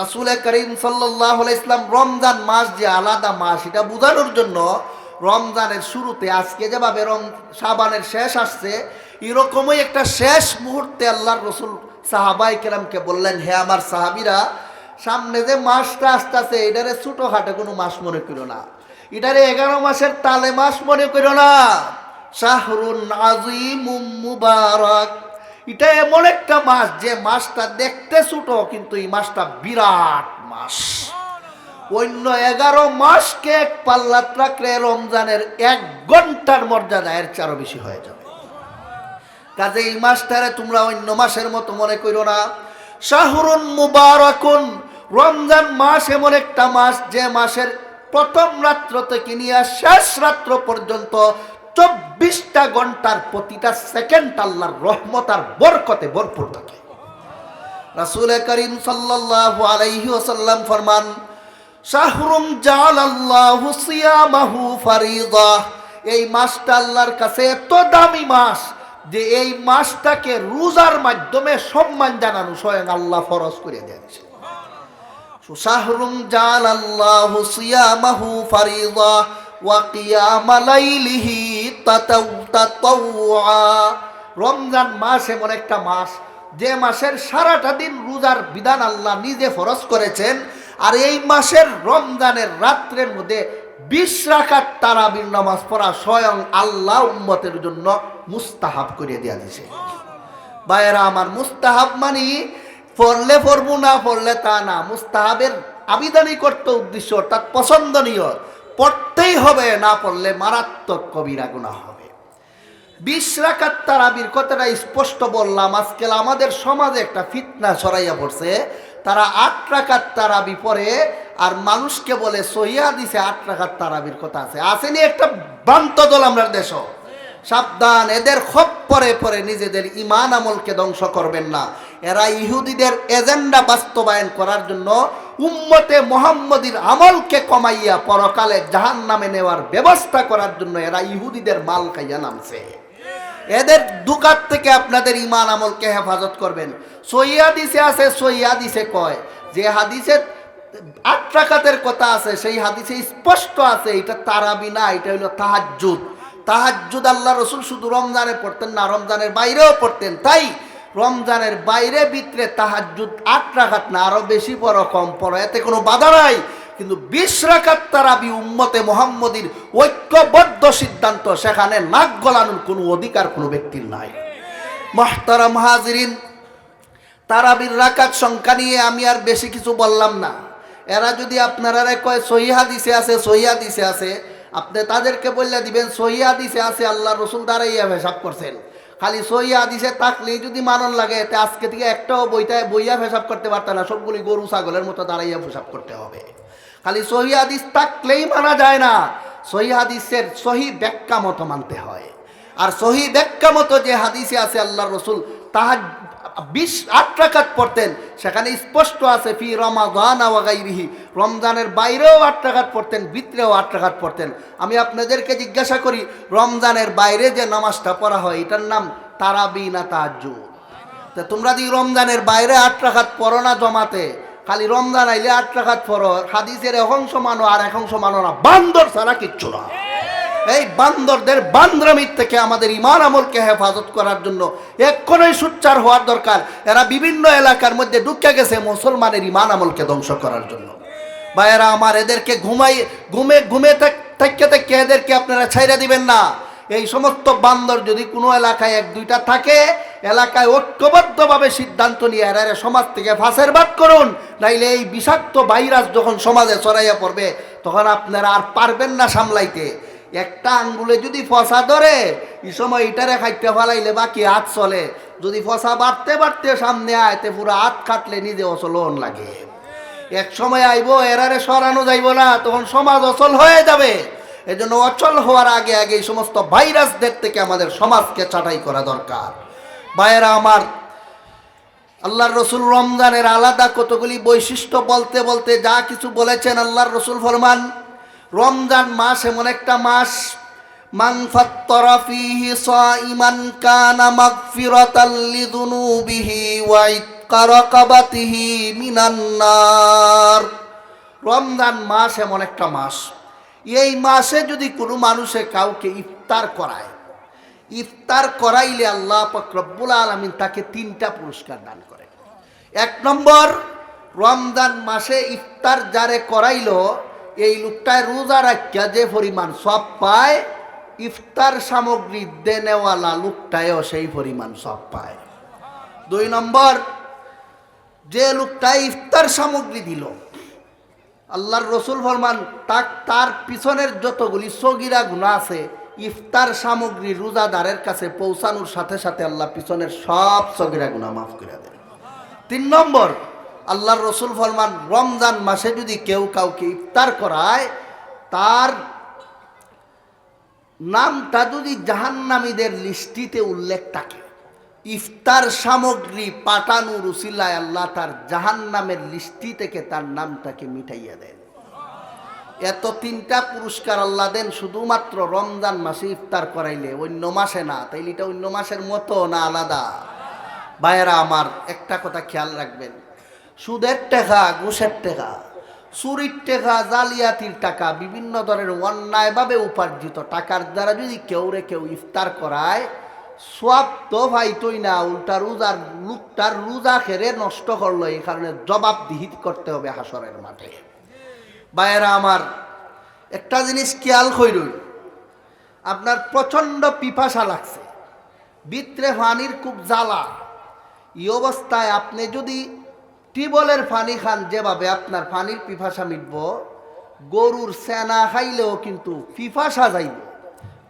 রাসুল করিম সাল্লাহ ইসলাম রমজান মাস যে আলাদা মাস, এটা বোঝানোর জন্য রমজানের শুরুতে আজকে যেভাবে রম সাবানের শেষ আসছে, এরকমই একটা শেষ মুহূর্তে আল্লাহর রসুল সাহাবাই কেরামকে বললেন, হে আমার সাহাবিরা, সামনে যে মাসটা আসতে আসতেছে, এটারে ছোটো খাটো কোনো মাস মনে করো না। এটারে এগারো মাসের তালে মাস মনে করো না। শাহরুন আজিম মুবারক। এটা এমন একটা মাস যে মাসটা দেখতে ছোট, কিন্তু এই মাসটা বিরাট মাস অন্য এগারো মাসকে এক পাল্লাত রাখলে রমজানের এক ঘণ্টার মর্যাদা এর চারও বেশি হয়ে যাবে। কাজে এই মাসটারে তোমরা অন্য মাসের মতো মনে করো না। শাহরুন মুবারকুন। রমজান মাস এমন একটা মাস যে মাসের প্রথম রাত্র থেকে নিয়ে শেষ রাত্র পর্যন্ত চব্বিশটা ঘণ্টার প্রতিটা সেকেন্ড আল্লাহর রহমত আর বরকতে ভরপুর থাকে। রাসুল করিম সাল্লাল্লাহু আলাইহি ওয়াসাল্লাম ফরমান, শাহরুম জাল আল্লাহু সিয়ামাহু ফারিদা। এই মাসটা আল্লাহর কাছে এত দামি মাস যে এই মাসটাকে রোজার মাধ্যমে সম্মান জানানো স্বয়ং আল্লাহ ফরজ করে দিয়েছে শাহরুম জাল সিয়ামাহু ফারিদা। ওয়া কিয়ামা লাইলিহি রমজান মাস এমন একটা মাস, যে মাসের সারাটা দিন রোজার বিধান আল্লাহ নিজে ফরজ করেছেন, আর এই মাসের রমজানের রাত্রের মধ্যে বিশ রাখার তারাবির নামাজ পড়া স্বয়ং আল্লাহ উম্মতের জন্য মুস্তাহাব করে দেওয়া দিছে বায়েরা আমার মুস্তাহাব মানি, পড়লে পড়ব না, পড়লে তা না। মুস্তাহাবের আবিদানি করতে উদ্দেশ্য অর্থাৎ পছন্দনীয়। পড়তেই হবে, না পড়লে মারাত্মক কবিরা গুণা হবে। বিশ রাকাত তারাবির কথাটা স্পষ্ট বললাম আজকাল আমাদের সমাজে একটা ফিতনা ছড়াইয়া পড়ছে। তারা আট রাকাত তারাবি পরে আর মানুষকে বলে সহিয়া দিছে আট রাকাত তারাবির কথা আছে। আসেনি একটা ভ্রান্ত দল আমরা দেশ। সাবধান, এদের খপ পরে পরে নিজেদের ইমান আমলকে ধ্বংস করবেন না। এরা ইহুদিদের এজেন্ডা বাস্তবায়ন করার জন্য উম্মতে মোহাম্মদীর আমলকে কমাইয়া পরকালে জাহান নামে নেওয়ার ব্যবস্থা করার জন্য এরা ইহুদিদের মাল খাইয়া নামছে। এদের দুকাত থেকে আপনাদের ইমান আমলকে হেফাজত করবেন। সইয়া দিছে আছে সইয়া দিছে কয়, যে হাদিসে আট কথা আছে, সেই হাদিসে স্পষ্ট আছে, এটা তারাবি না, এটা হইল তাহাজ্জুদ। তাহাজ্জুদ আল্লাহ রসুল শুধু রমজানে পড়তেন না, রমজানের বাইরেও পড়তেন। তাই রমজানের বাইরে ভিতরে তাহাজ্জুদ আট রাখাত না, আরও বেশি পড়ো কম পড়ো। এতে কোনো বাধা নাই। কিন্তু বিশ রাখাত তারাবি উম্মতে মোহাম্মদীর ঐক্যবদ্ধ সিদ্ধান্ত, সেখানে নাক গলানোর কোনো অধিকার কোনো ব্যক্তির নাই। মহতারাম হাজিরিন, তারাবির রাকাত সংখ্যা নিয়ে আমি আর বেশি কিছু বললাম না। এরা যদি আপনারা কয় সহিহা দিছে আছে সহিহা দিছে আছে, আপনি তাদেরকে বললে দিবেন সহিয়া দিছে আছে, আল্লাহ রসুল দাঁড়াইয়া হিসাব করছেন। খালি সহিয়া দিছে তাকলেই যদি মানন লাগে এতে আজকে থেকে একটাও বইটায় বইয়া ফেসাব করতে পারতে না। সবগুলি গরু, ছাগলের মতো দাঁড়াইয়া ফেসাব করতে হবে। খালি সহি আদিস থাকলেই মানা যায় না। সহি হাদিসের সহি ব্যাখ্যা মতো মানতে হয়। আর সহি ব্যাখ্যা মতো যে হাদিসে আছে আল্লাহ রসুল তাহার বিশ, আট রাকাত পড়তেন। সেখানে স্পষ্ট আছে, ফি রমাদান আওয়াগাইরিহি রমজানের বাইরেও আট রাকাত পড়তেন, ভিতরেও আট রাকাত পড়তেন। আমি আপনাদেরকে জিজ্ঞাসা করি, রমজানের বাইরে যে নামাজটা পড়া হয়, এটার নাম তারাবি না তাজ্জুদ তা তোমরা যদি রমজানের বাইরে আট রাখাত পড়ো না জমাতে, খালি রমজান আইলে আট রাখাত পড়ো, হাদিসের এক অংশ মানো আর এক অংশ মানো না, বান্দর ছাড়া কিচ্ছু না। এই বান্দরদের বান্দ্রামির থেকে আমাদের ইমান আমলকে হেফাজত করার জন্য এক্ষণই সুচ্চার হওয়ার দরকার। এরা বিভিন্ন এলাকার মধ্যে ঢুকে গেছে মুসলমানের ইমান আমলকে ধ্বংস করার জন্য। বা এরা আমার এদেরকে ঘুমাই, ঘুমে ঘুমে থাকতে থাকতে এদেরকে আপনারা ছাইরা দিবেন না। এই সমস্ত বান্দর যদি কোনো এলাকায় এক, দুইটা থাকে, এলাকায় ঐক্যবদ্ধভাবে সিদ্ধান্ত নিয়ে এরা সমাজ থেকে ফাঁসের বাদ করুন, নাইলে এই বিষাক্ত ভাইরাস যখন সমাজে ছড়াইয়া পড়বে, তখন আপনারা আর পারবেন না সামলাইতে। একটা আঙ্গুলে যদি ফসা ধরে, এই সময় ইটারে খাইতে ফালাইলে বাকি হাত চলে। যদি ফসা বাড়তে বাড়তে সামনে আয়তে পুরো হাত কাটলে নিজে অচলন লাগে। এক সময় আইব, এরারে সরানো যাইব না, তখন সমাজ অচল হয়ে যাবে। এজন্য অচল হওয়ার আগে আগে এই সমস্ত ভাইরাসদের থেকে আমাদের সমাজকে ছাঁটাই করা দরকার। ভাইয়েরা আমার, আল্লাহর রসুল রমজানের আলাদা কতগুলি বৈশিষ্ট্য বলতে বলতে যা কিছু বলেছেন আল্লাহর রসুল ফরমান রমজান মাস এমন একটা মাস। মান ফাত্তারা ফীহি সাইমান কানা মাগফিরাতাল লিযুনুবিহি ওয়া কারাকাবাতিহি মিনান্নার রমজান মাস এমন একটা মাস। এই মাসে যদি কোনো মানুষে কাউকে ইফতার করায়, ইফতার করাইলে আল্লাহ রব্বুল আলমিন তাকে তিনটা পুরস্কার দান করে। এক নম্বর, রমজান মাসে ইফতার যারে করাইলো এই লোকটায় রোজা রাখিয়া যে পরিমাণ সব পায়, ইফতার সামগ্রী দেনেওয়ালা লোকটায়ও সেই পরিমাণ সব পায়। দুই নম্বর, যে লোকটা ইফতার সামগ্রী দিল, আল্লাহর রসুল ফরমান, তাক, তার পিছনের যতগুলি সগিরা গুণা আছে, ইফতার সামগ্রী রোজাদারের কাছে পৌঁছানোর সাথে সাথে আল্লাহ পিছনের সব সগিরা গুণা মাফ করে দেন। তিন নম্বর আল্লাহর রসুল ফরমান, রমজান মাসে যদি কেউ কাউকে ইফতার করায়, তার নামটা যদি জাহান্নামীদের লিস্টিতে উল্লেখ থাকে, ইফতার সামগ্রী পাঠানোর উসিলায় আল্লাহ তার জাহান্নামের লিস্টি থেকে তার নামটাকে মিটাইয়া দেন। এত তিনটা পুরস্কার আল্লাহ দেন, শুধুমাত্র রমজান মাসে ইফতার করাইলে অন্য মাসে না, তাইলে এটা অন্য মাসের মতো না আলাদা? ভাইয়েরা, আমার একটা কথা খেয়াল রাখবেন। সুদের টাকা, ঘুষের টাকা, চুরির টাকা, জালিয়াতির টাকা, বিভিন্ন ধরনের অন্যায়ভাবে উপার্জিত টাকার দ্বারা যদি কেউ রে কেউ ইফতার করায় সব তো ভাই তুই না, উল্টা রোজার লুকটার রোজা খেরে নষ্ট করল, এই কারণে জবাবদিহিত করতে হবে হাসরের মাঠে। ভাইয়েরা আমার, একটা জিনিস খেয়াল কইরই আপনার প্রচণ্ড পিপাসা লাগছে বিত্রে পানির খুব জ্বালা, এই অবস্থায় আপনি যদি টিবলের পানি খান যেভাবে আপনার পানির পিপাসা মিটব, গরুর সেনা খাইলেও কিন্তু পিপাসা যাইব।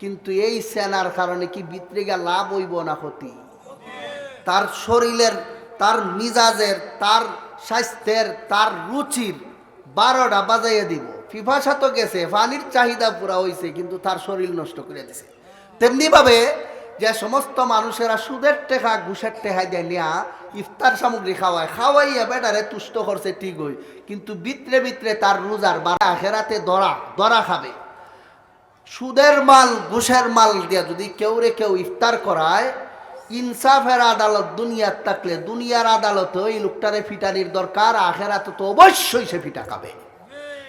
কিন্তু এই সেনার কারণে কি বিত্রিগা লাভ হইব না ক্ষতি? তার শরীরের, তার মিজাজের, তার স্বাস্থ্যের, তার রুচির বারোটা বাজাইয়া দিব। পিপাসা তো গেছে পানির চাহিদা পুরা হইছে, কিন্তু তার শরীর নষ্ট করে দিছে। তেমনিভাবে যে সমস্ত মানুষেরা সুদের টেকা, ঘুষের টেকা দিয়ে নেয়া ইফতার সামগ্রী খাওয়ায়। খাওয়াইয়া বেটারে তুষ্ট করছে ঠিক হই কিন্তু বিত্রে বিত্রে তার রোজার বা আখেরাতে দরা দরা খাবে। সুদের মাল, ঘুষের মাল দিয়া যদি কেউ রে কেউ ইফতার করায়, ইনসাফের আদালত দুনিয়ার থাকলে দুনিয়ার আদালতে ওই লোকটারে ফিটানির দরকার, আখেরাতে তো অবশ্যই সে ফিটা খাবে।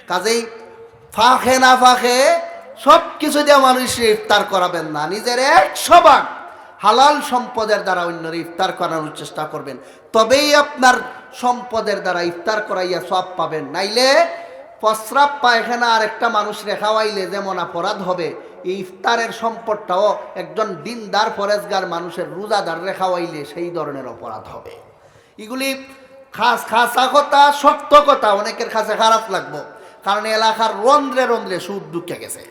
কাজেই ফাঁকে না ফাঁকে সব কিছু দিয়ে মানুষের ইফতার করাবেন না। নিজের একশো ভাগ হালাল সম্পদের দ্বারা অন্যের ইফতার করানোর চেষ্টা করবেন। তবেই আপনার সম্পদের দ্বারা ইফতার করাইয়া সব পাবেন। নাইলে প্রস্রাব পায়খানা আর একটা মানুষ রেখাওয়াইলে যেমন অপরাধ হবে, এই ইফতারের সম্পদটাও একজন দিনদার ফরেজগার মানুষের রোজাদার রেখাওয়াইলে সেই ধরনের অপরাধ হবে। এগুলি খাস খাসা কথা, সত্য কথা, অনেকের কাছে খারাপ লাগবো। কারণ এলাকার রন্ধ্রে রন্ধ্রে সুদ ঢুকে গেছে।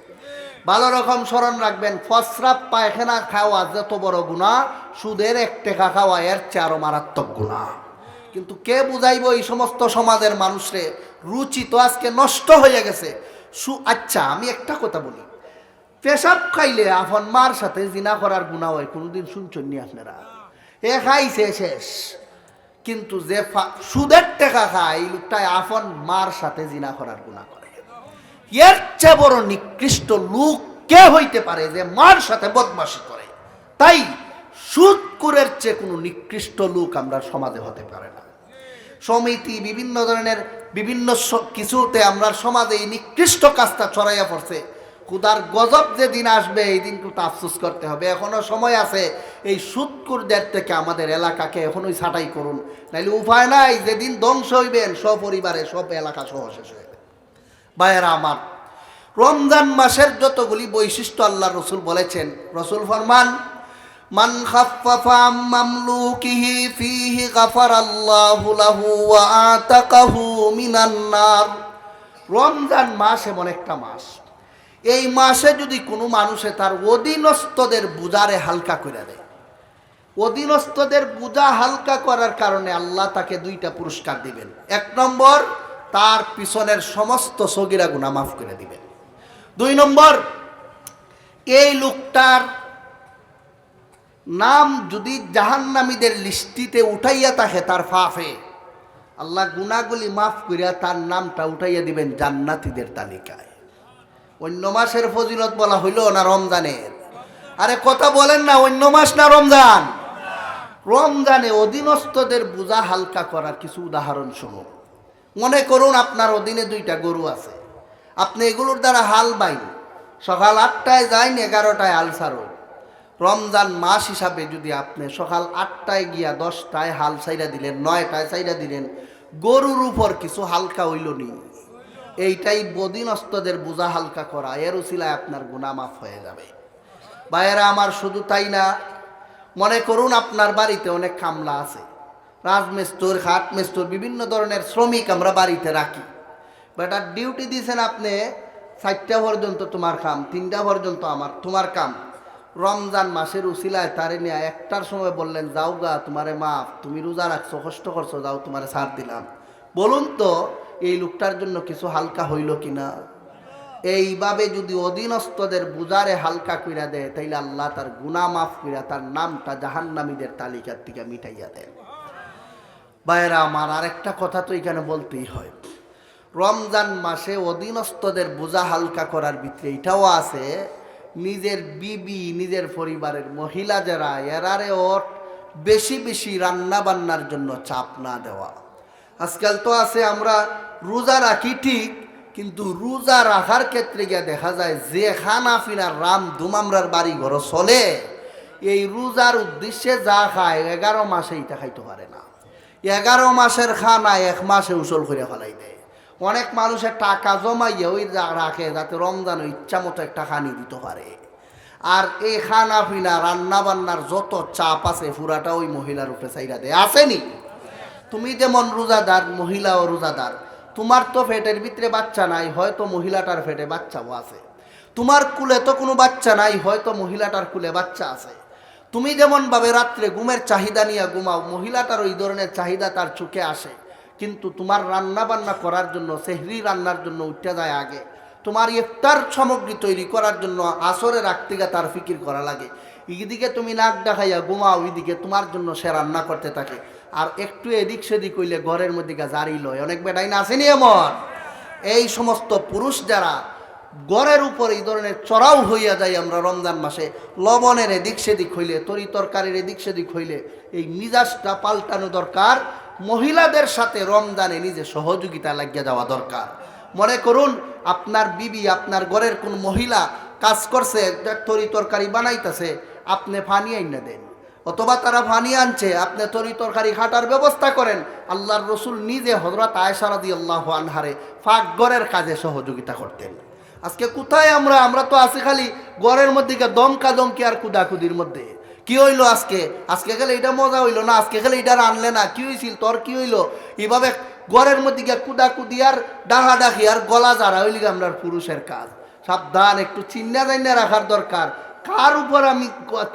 ভালো রকম স্মরণ রাখবেন। ফসরাপ পায়খানা খাওয়া যত বড় গুণা, সুদের এক টেকা খাওয়া এর চেয়ে মারাত্মক গুণা। কিন্তু কে বুঝাইব এই সমস্ত সমাজের মানুষরে? রুচি তো আজকে নষ্ট হয়ে গেছে। সু আচ্ছা আমি একটা কথা বলি। পেশাব খাইলে আপন মার সাথে জিনা করার গুণা হয়, কোনোদিন শুনছেন নি আপনারা? এ খাইছে শেষ। কিন্তু যে সুদের টাকা খায়, এই লোকটাই আফন মার সাথে জিনা করার গুণা করে। এর চেয়ে বড় নিকৃষ্ট লোক কে হইতে পারে যে মার সাথে বদমাশি করে? তাই সুদকুরের চেয়ে কোনো নিকৃষ্ট লোক আমরা সমাজে হতে পারে না। সমিতি বিভিন্ন ধরনের বিভিন্ন কিছুতে আমরা সমাজে এই নিকৃষ্ট কাজটা ছড়াইয়া পড়ছে। খুদার গজব যে দিন আসবে, এই দিন কিন্তু আফসোস করতে হবে। এখনও সময় আছে এই সুদকুরদের থেকে আমাদের এলাকাকে এখনোই ছাঁটাই করুন। নাইলে উপায় নাই, যেদিন ধ্বংস হইবেন, সপরিবারে সব এলাকা সহ শেষ ভাইয়েরা আমার, রমজান মাসের যতগুলি বৈশিষ্ট্য আল্লাহ রসুল বলেছেন, রসুল ফরমান, মান খাফফাফা আম মামলুকিহি ফিহি গাফারাল্লাহু লাহু ওয়া আতাকাহু মিনান নার। রমজান মাস এমন একটা মাস। এই মাসে যদি কোনো মানুষে তার অধীনস্থদের বুজারে হালকা করে দেয়, অধীনস্থদের বোঝা হালকা করার কারণে আল্লাহ তাকে দুইটা পুরস্কার দিবেন। এক নম্বর তার পিছনের সমস্ত সগিরা গুণা মাফ করে দিবেন দুই নম্বর, এই লোকটার নাম যদি জাহান্নামীদের লিস্টিতে উঠাইয়া থাকে তার ফাফে, আল্লাহ গুণাগুলি মাফ করিয়া তার নামটা উঠাইয়া দিবেন জান্নাতীদের তালিকায়। অন্য মাসের ফজিলত বলা হইল না রমজানের? আরে কথা বলেন না, অন্য মাস না রমজান? রমজানে অধীনস্থদের বোঝা হালকা করার কিছু উদাহরণ শুনুন। মনে করুন আপনার অধীনে দুইটা গরু আছে। আপনি এগুলোর দ্বারা হাল বাইন। সকাল আটটায় যাইন, এগারোটায় হাল সারুন রমজান মাস হিসাবে যদি আপনি সকাল আটটায় গিয়া দশটায় হাল সাইরা দিলেন, নয়টায় সাইরা দিলেন, গরুর উপর কিছু হালকা হইল নি। এইটাই বদিনস্তদের বোঝা হালকা করা। এর উসিলায় আপনার গুণা মাফ হয়ে যাবে। ভাইয়েরা, আমার শুধু তাই না, মনে করুন আপনার বাড়িতে অনেক কামলা আছে। রাজমেস্তর খাট মেস্তর বিভিন্ন ধরনের শ্রমিক আমরা বাড়িতে রাখি। বেটা ডিউটি দিয়েছেন আপনি, চারটা পর্যন্ত তোমার কাম, তিনটা পর্যন্ত আমার, তোমার কাম। রমজান মাসের উসিলায় তারে নিয়ে একটার সময় বললেন, যাও গা, তোমারে মাফ, তুমি রোজা রাখছো, কষ্ট করছ, যাও, তোমারে সার দিলাম। বলুন তো, এই লোকটার জন্য কিছু হালকা হইল কিনা? এইভাবে যদি অধীনস্থদের বুজারে হালকা কইরা দেয়, তাইলে আল্লাহ তার গুনাহ মাফ কইরা তার নামটা জাহান্নামীদের তালিকার থেকে মিটাইয়া দেন বাইরা আমার আরেকটা কথা তো এখানে বলতেই হয়। রমজান মাসে অধীনস্থদের বোঝা হালকা করার ভিতরে এটাও আছে, নিজের বিবি, নিজের পরিবারের মহিলা যারা এরারে ওর বেশি বেশি রান্না বান্নার জন্য চাপ না দেওয়া। আজকাল তো আছে আমরা রোজা রাখি ঠিক, কিন্তু রোজা রাখার ক্ষেত্রে গিয়ে দেখা যায় যে খানা ফিনার রাম দুমামরার বাড়ি ঘর চলে। এই রোজার উদ্দেশ্যে যা খায়, এগারো মাসে এটা খাইতে পারে না। এগারো মাসের খানা এক মাসে উসল করে ফেলাই দেয়। অনেক মানুষের টাকা জমাইয়ে ওই রাখে, যাতে রমজান ইচ্ছা মতো একটা খানি দিতে পারে। আর এই খানা পিনা রান্না বান্নার যত চাপ আছে, পুরাটা ওই মহিলার উপরে চাইরা দেয়। আসেনি? তুমি যেমন রোজাদার মহিলা ও রোজাদার। তোমার তো ফেটের ভিতরে বাচ্চা নাই, হয়তো মহিলাটার ফেটে বাচ্চাও আছে। তোমার কুলে তো কোনো বাচ্চা নাই, হয়তো মহিলাটার কুলে বাচ্চা আছে। তুমি যেমন ভাবে রাত্রে ঘুমের চাহিদা নিয়ে ঘুমাও, মহিলাটার ওই ধরনের চাহিদা তার চোখে আসে। কিন্তু তোমার রান্না বান্না করার জন্য, সেহরি রান্নার জন্য উঠে যায় আগে। তোমার ইফতার সামগ্রী তৈরি করার জন্য আসরে রাখতে গিয়ে তার ফিকির করা লাগে। এইদিকে তুমি নাক দেখাইয়া ঘুমাও ওইদিকে তোমার জন্য সে রান্না করতে থাকে। আর একটু এদিক সেদিক হইলে ঘরের মধ্যে জারি লয়। অনেক বেটাই না আসেনি এমন? এই সমস্ত পুরুষ যারা গড়ের উপর এই ধরনের চড়াও হইয়া যায় আমরা রমজান মাসে। লবণের এদিক সেদিক হইলে, তরি তরকারির এদিক সেদিক হইলে, এই মিজাজটা পাল্টানো দরকার। মহিলাদের সাথে রমজানে নিজে সহযোগিতা লাগিয়ে যাওয়া দরকার। মনে করুন, আপনার বিবি, আপনার ঘরের কোন মহিলা কাজ করছে তরি তরকারি বানাইতেছে, আপনি ফানি আইনা দেন। অথবা তারা ফানি আনছে, আপনি তরি তরকারি খাটার ব্যবস্থা করেন। আল্লাহর রসুল নিজে হজরত আয়সারাদি আল্লাহ আনহারে ফাঁকগড়ের কাজে সহযোগিতা করতেন। আজকে কোথায় আমরা? আমরা তো আছি খালি গড়ের মধ্যে দমকা দমকি আর কুদাকুদির মধ্যে। কি হইল আজকে? আজকে গেলে এটা মজা হইল না? আজকে গেলে এটা আনলে না? কি হয়েছিল তোর কি হইল? এইভাবে গড়ের মধ্যে গিয়ে কুদাকুদি আর ডাহা ডাকি আর গলা জারা হইলি আমরা পুরুষের কাজ। সাবধান, একটু চিন্না জাইনা রাখার দরকার। কার উপর আমি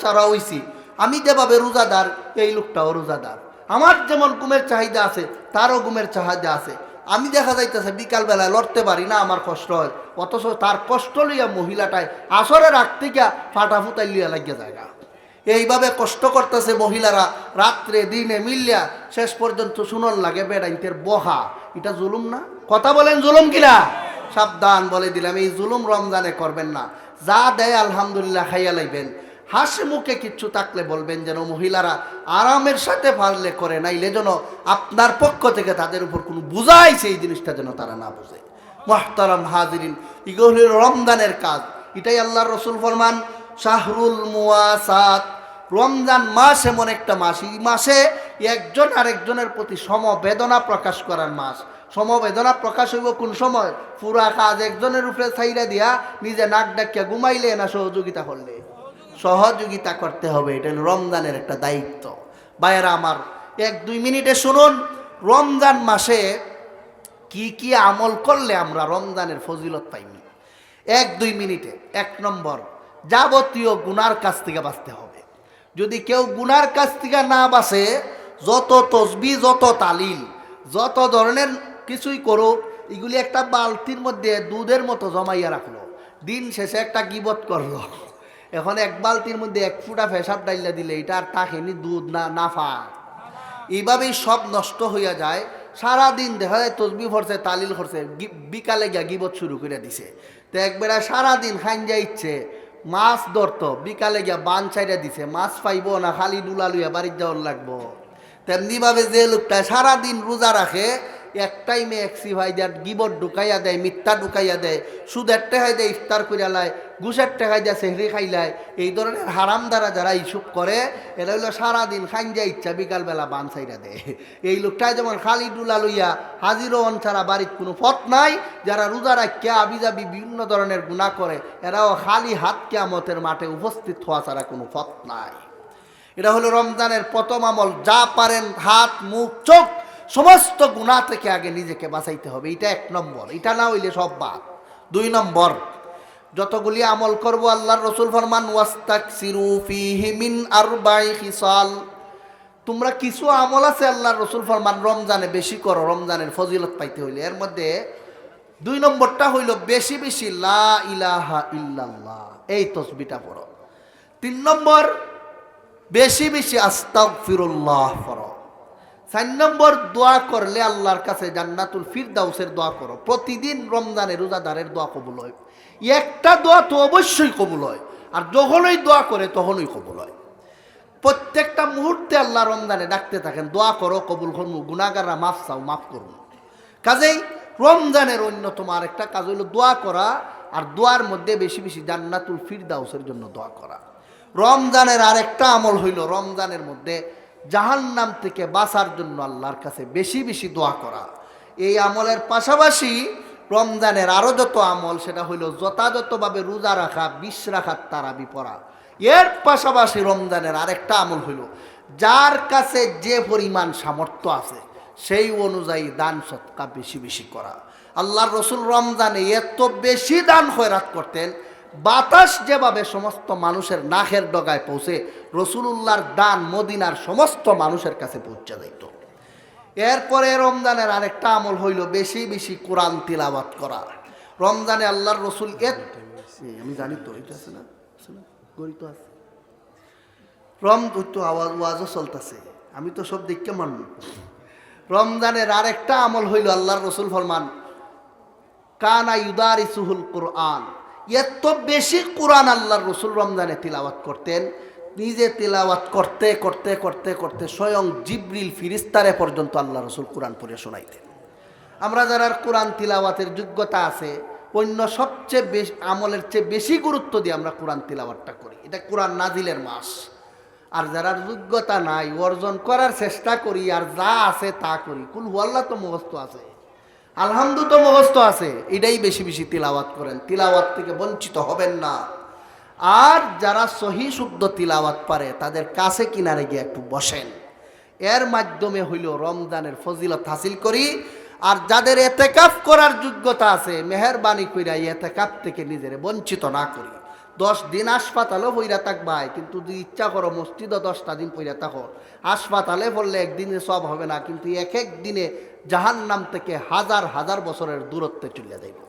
চারা হইছি? আমি যেভাবে রোজাদার, এই লোকটাও রোজাদার। আমার যেমন ঘুমের চাহিদা আছে, তারও ঘুমের চাহিদা আছে। আমি দেখা যাইতেছে, বিকালবেলায় লড়তে পারি না আমার কষ্ট হয়। অথচ তার কষ্ট লইয়া মহিলাটায় আসরে রাখতে গিয়া ফাটা ফুটাই লিয়া লাগিয়া জায়গা এইভাবে কষ্ট করতেছে মহিলারা, রাত্রে দিনে মিলিয়া শেষ পর্যন্ত শুনন লাগে, বেড়াইতের বহা। এটা জুলুম না? কথা বলেন জুলুম কিনা? সাবধান বলে দিলাম, এই জুলুম রমজানে করবেন না। যা দেয় আলহামদুলিল্লাহ, খাইয়া লাইবেন। হাসি মুখে কিচ্ছু থাকলে বলবেন যেন মহিলারা আরামের সাথে পারলে করে নাইলে যেন আপনার পক্ষ থেকে তাদের উপর কোনো বুঝাইছে এই জিনিসটা যেন তারা না বুঝে। মোহতারাম হাজিরিন রমজানের কাজ, এটাই আল্লাহর রসুল ফরমান, শাহরুল মুয়াসাত রমজান মাস এমন একটা মাস, এই মাসে একজন আরেকজনের প্রতি সমবেদনা প্রকাশ করার মাস। সমবেদনা প্রকাশ হইব কোন সময়? পুরা কাজ একজনের উপরে ছাইরা দিয়া নিজে নাক ডাকিয়া ঘুমাইলে না সহযোগিতা করলে সহযোগিতা করতে হবে, এটা হলো রমজানের একটা দায়িত্ব। বাইরা আমার, এক দুই মিনিটে শুনুন, রমজান মাসে কি কি আমল করলে আমরা রমজানের ফজিলত পাইনি? এক দুই মিনিটে, এক নম্বর, যাবতীয় গুনার কাছ থেকে বাঁচতে হবে। যদি কেউ গুনার কাছ থেকে না বাঁচে, যত তসবি, যত তালিল, যত ধরনের কিছুই করুক, এগুলি একটা বালতির মধ্যে দুধের মতো জমাইয়া রাখল। দিন শেষে একটা গিবত করল। এখন এক বালতির মধ্যে এক ফুটা ফেসাব ডাইলা দিলে এটা আর তাকেনি দুধ না, নাফা। এইভাবেই সব নষ্ট হইয়া যায়। সারা দিন দেখা যায় তসবি ফরছে তালিল করছে গি- বিকালে গিয়া গিবত শুরু করে দিছে। তো একবেলা সারা দিন খাইন যা ইচ্ছে, মাছ ধরতো, বিকালে গিয়া বান ছাইড়া দিছে, মাছ পাইবো না, খালি ডুলা লুইয়া বাড়ির যাওয়ার লাগবো। তেমনিভাবে যে লোকটা সারাদিন রোজা রাখে, এক টাইমে একসি ভাই দেয় গিবর ঢুকাইয়া দেয়, মিথ্যা ঢুকাইয়া দেয় সুদের টেকাই দেয়, ইফতার করিয়া লায় ঘুষের টেকাই দেয় সেহরি খাইলায়, এই ধরনের হারাম দ্বারা যারা ইস্যুপ করে, এরা হইল সারাদিন খাইঞ্জা ইচ্ছা, বিকালবেলা বান সাইরা দেয় এই লোকটাই যেমন খালি ডুলা লইয়া হাজিরও ছাড়া বাড়ির কোনো পথ নাই, যারা রোজা রাখিয়া আবিজাবি বিভিন্ন ধরনের গুণা করে, এরাও খালি হাত কেয়ামতের মাঠে উপস্থিত হওয়া ছাড়া কোনো পথ নাই। এটা হলো রমজানের প্রথম আমল, যা পারেন হাত, মুখ, চোখ, সমস্ত গুণা থেকে আগে নিজেকে বাঁচাইতে হবে। এটা এক নম্বর। এটা না হইলে সব বাদ। দুই নম্বর যতগুলি আমল করব, আল্লাহর রসুল ফরমান ওয়াস্তাক মিন আরবাই খিসাল। তোমরা কিছু আমল আছে আল্লাহর রসুল ফরমান, রমজানে বেশি করো, রমজানের ফজিলত পাইতে হইলে। এর মধ্যে দুই নম্বরটা হইল বেশি বেশি, লা ইলাহা ইল্লাল্লাহ। এই তসবিটা পড়ো। তিন নম্বর, বেশি বেশি আস্তাক ফিরুল্লাহ পড়ো। চার নম্বর দোয়া করলে আল্লাহর কাছে জান্নাতুল ফিরদাউসের দোয়া করো। প্রতিদিন রমজানে রোজাদারের দোয়া কবুল হয়। একটা দোয়া তো অবশ্যই কবুল হয়। আর যখনই দোয়া করে তখনই কবুল হয়। প্রত্যেকটা মুহূর্তে আল্লাহ রমজানে ডাকতে থাকেন, দোয়া করো, কবুল করুন গুণাগাররা মাফ চাও, মাফ করুন কাজেই রমজানের অন্যতম আরেকটা কাজ হইল দোয়া করা, আর দোয়ার মধ্যে বেশি বেশি জান্নাতুল ফিরদাউসের জন্য দোয়া করা। রমজানের আরেকটা আমল হইল, রমজানের মধ্যে জাহান্নাম থেকে বাঁচার জন্য আল্লাহর কাছে বেশি বেশি দোয়া করা। এই আমলের পাশাপাশি রমজানের আরও যত আমল, সেটা হইল যথাযথভাবে রোজা রাখা, বিষ রাখার তারাবি পড়া। এর পাশাপাশি রমজানের আরেকটা আমল হইল, যার কাছে যে পরিমাণ সামর্থ্য আছে, সেই অনুযায়ী দান সৎকা বেশি বেশি করা। আল্লাহর রসুল রমজানে এত বেশি দান খয়রাত করতেন বাতাস যেভাবে সমস্ত মানুষের নাকের ডগায় পৌঁছে রসুলুল্লাহর দান মদিনার সমস্ত মানুষের কাছে পৌঁছে যাইত এরপরে রমজানের আরেকটা আমল হইল বেশি বেশি কোরআন তিলাবাত করা। রমজানে আল্লাহর রসুল এত আমি জানি তো এটা আছে না? গড়ি তো আছে। রম তো আওয়াজ ওয়াজও চলতেছে। আমি তো সব দেখতে মান রমজানের আরেকটা আমল হইল আল্লাহর রসুল ফরমান কানা ইউদার ইসুহুল কোরআন। এত বেশি কোরআন আল্লাহর রসুল রমজানে তিলাওয়াত করতেন, নিজে তিলাওয়াত করতে করতে করতে করতে স্বয়ং জিব্রিল ফিরিস্তারে পর্যন্ত আল্লাহ রসুল কোরআন পড়ে শোনাইতেন। আমরা যারা কোরআন তিলাওয়াতের যোগ্যতা আছে, অন্য সবচেয়ে বেশি, আমলের চেয়ে বেশি গুরুত্ব দিয়ে আমরা কোরআন তিলাওয়াতটা করি। এটা কোরআন নাজিলের মাস। আর যারা যোগ্যতা নাই, অর্জন করার চেষ্টা করি, আর যা আছে তা করি। কুল হুয়াল্লা তো মুখস্থ আছে। আলহামদু তো মুখস্থ আছে, এটাই বেশি বেশি তিলাওয়াত করেন। তিলাওয়াত থেকে বঞ্চিত হবেন না। আর যারা সহি শুদ্ধ তিলাওয়াত পারে, তাদের কাছে কিনারে গিয়ে একটু বসেন। এর মাধ্যমে হইল রমজানের ফজিলত হাসিল করি। আর যাদের এতেকাফ করার যোগ্যতা আছে, মেহরবানি কইরা এই এতেকাফ থেকে নিজের বঞ্চিত না করি। দশ দিন হাসপাতালেও পইরা থাকবাই কিন্তু যদি ইচ্ছা করো মসজিদও দশটা দিন পইরা থাকো। হাসপাতালে পড়লে একদিনে সব হবে না, কিন্তু এক এক দিনে জাহান্নাম থেকে হাজার হাজার বছরের দূরত্বে চলে যাইব।